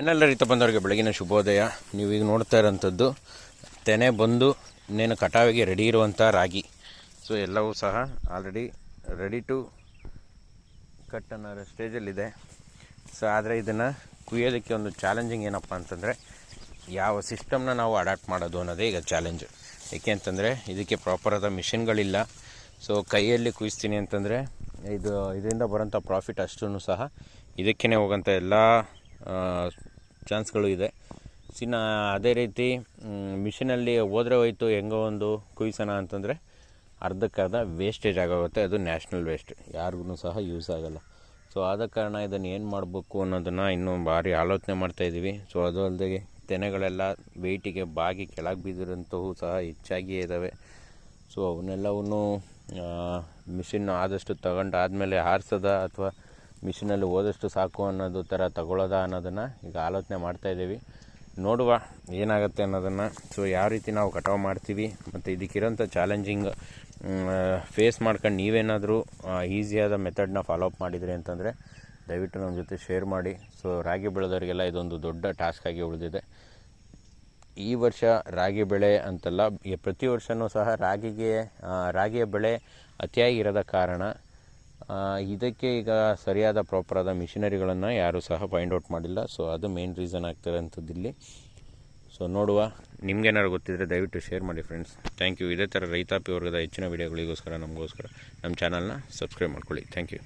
ಎಲ್ಲ ರೈತ ಬಂದವರಿಗೆ ಬೆಳಗಿನ ಶುಭೋದಯ. ನೀವು ಈಗ ನೋಡ್ತಾ ಇರೋಂಥದ್ದು, ತೆನೆ ಬಂದು ಇನ್ನೇನು ಕಟಾವಿಗೆ ರೆಡಿ ಇರುವಂಥ ರಾಗಿ. ಸೊ ಎಲ್ಲವೂ ಸಹ ಆಲ್ರೆಡಿ ರೆಡಿ ಟು ಕಟ್ ಅನ್ನೋ ಸ್ಟೇಜಲ್ಲಿದೆ ಸೊ ಆದರೆ ಇದನ್ನು ಕುಯ್ಯೋದಕ್ಕೆ ಒಂದು ಚಾಲೆಂಜಿಂಗ್ ಏನಪ್ಪ ಅಂತಂದರೆ, ಯಾವ ಸಿಸ್ಟಮ್ನ ನಾವು ಅಡಾಪ್ಟ್ ಮಾಡೋದು ಅನ್ನೋದೇ ಈಗ ಚಾಲೆಂಜ್ ಏಕೆ ಅಂತಂದರೆ, ಇದಕ್ಕೆ ಪ್ರಾಪರಾದ ಮಿಷಿನ್ಗಳಿಲ್ಲ ಸೊ ಕೈಯಲ್ಲಿ ಕುಯಿಸ್ತೀನಿ ಅಂತಂದರೆ, ಇದು, ಇದರಿಂದ ಬರೋಂಥ ಪ್ರಾಫಿಟ್ ಅಷ್ಟೂ ಸಹ ಇದಕ್ಕೇ ಹೋಗೋಂಥ ಎಲ್ಲ ಚಾನ್ಸ್ಗಳು ಇದೆ. ಸಿನ, ಅದೇ ರೀತಿ ಮಿಷಿನಲ್ಲಿ ಹೋದ್ರೆ ಹೋಯ್ತು, ಹೆಂಗೋ ಒಂದು ಕುಯ್ಸೋಣ ಅಂತಂದರೆ ಅರ್ಧಕ್ಕರ್ಧ ವೇಸ್ಟೇಜ್ ಆಗೋಗುತ್ತೆ. ಅದು ನ್ಯಾಷನಲ್ ವೇಸ್ಟ್ ಯಾರಿಗೂ ಸಹ ಯೂಸ್ ಆಗೋಲ್ಲ. ಸೊ ಆದ ಕಾರಣ ಇದನ್ನು ಏನು ಮಾಡಬೇಕು ಅನ್ನೋದನ್ನು ಇನ್ನೂ ಭಾರಿ ಆಲೋಚನೆ ಮಾಡ್ತಾಯಿದ್ದೀವಿ ಸೊ ಅದು ಅಲ್ಲದೆ ತೆನೆಗಳೆಲ್ಲ ವೆಯ್ಟಿಗೆ ಬಾಗಿ ಕೆಳಗೆ ಬಿದ್ದಿರೋಂಥವು ಸಹ ಹೆಚ್ಚಾಗಿಯೇ ಇದ್ದಾವೆ ಸೊ ಅವನ್ನೆಲ್ಲವನ್ನು ಮಿಷಿನ್ ಆದಷ್ಟು ತಗೊಂಡು ಆದಮೇಲೆ ಆರಿಸೋದ ಅಥವಾ ಮಿಷಿನಲ್ಲಿ ಹೋದಷ್ಟು ಸಾಕು ಅನ್ನೋದು ಥರ ತಗೊಳ್ಳೋದಾ ಅನ್ನೋದನ್ನು ಈಗ ಆಲೋಚನೆ ಮಾಡ್ತಾಯಿದ್ದೀವಿ ನೋಡುವ ಏನಾಗುತ್ತೆ ಅನ್ನೋದನ್ನು. ಸೊ ಯಾವ ರೀತಿ ನಾವು ಕಟಾವು ಮಾಡ್ತೀವಿ ಮತ್ತು ಇದಕ್ಕಿರೋಂಥ ಚಾಲೆಂಜಿಂಗ್ ಫೇಸ್ ಮಾಡ್ಕೊಂಡು ನೀವೇನಾದರೂ ಈಸಿಯಾದ ಮೆಥಡ್ನ ಫಾಲೋ ಅಪ್ ಮಾಡಿದ್ರಿ ಅಂತಂದರೆ ದಯವಿಟ್ಟು ನಮ್ಮ ಜೊತೆ ಶೇರ್ ಮಾಡಿ. ಸೊ ರಾಗಿ ಬೆಳೆದವರಿಗೆಲ್ಲ ಇದೊಂದು ದೊಡ್ಡ ಟಾಸ್ಕ್ ಆಗಿ ಉಳಿದಿದೆ. ಈ ವರ್ಷ ರಾಗಿ ಬೆಳೆ ಅಂತಲ್ಲ ಪ್ರತಿ ವರ್ಷವೂ ಸಹ ರಾಗಿಗೆ ರಾಗಿಯ ಬೆಳೆ ಅತಿಯಾಗಿರದ ಕಾರಣ ಆ, ಇದಕ್ಕೆ ಈಗ ಸರಿಯಾದ ಪ್ರಾಪರಾದ ಮಿಷಿನರಿಗಳನ್ನು ಯಾರೂ ಸಹ ಫೈಂಡ್ ಔಟ್ ಮಾಡಿಲ್ಲ. ಸೊ ಅದು ಮೇನ್ ರೀಸನ್ ಆಗ್ತಿರೋಂಥದ್ದು ಇಲ್ಲಿ. ಸೊ ನೋಡುವ. ನಿಮಗೇನಾದ್ರು ಗೊತ್ತಿದ್ದರೆ ದಯವಿಟ್ಟು ಶೇರ್ ಮಾಡಿ ಫ್ರೆಂಡ್ಸ್ ಥ್ಯಾಂಕ್ ಯು ಇದೇ ಥರ ರೈತಾಪಿ ವರ್ಗದ ಹೆಚ್ಚಿನ ವೀಡಿಯೋಗಳಿಗೋಸ್ಕರ ನಮಗೋಸ್ಕರ ನಮ್ಮ ಚಾನಲ್ನ ಸಬ್ಸ್ಕ್ರೈಬ್ ಮಾಡ್ಕೊಳ್ಳಿ. Thank you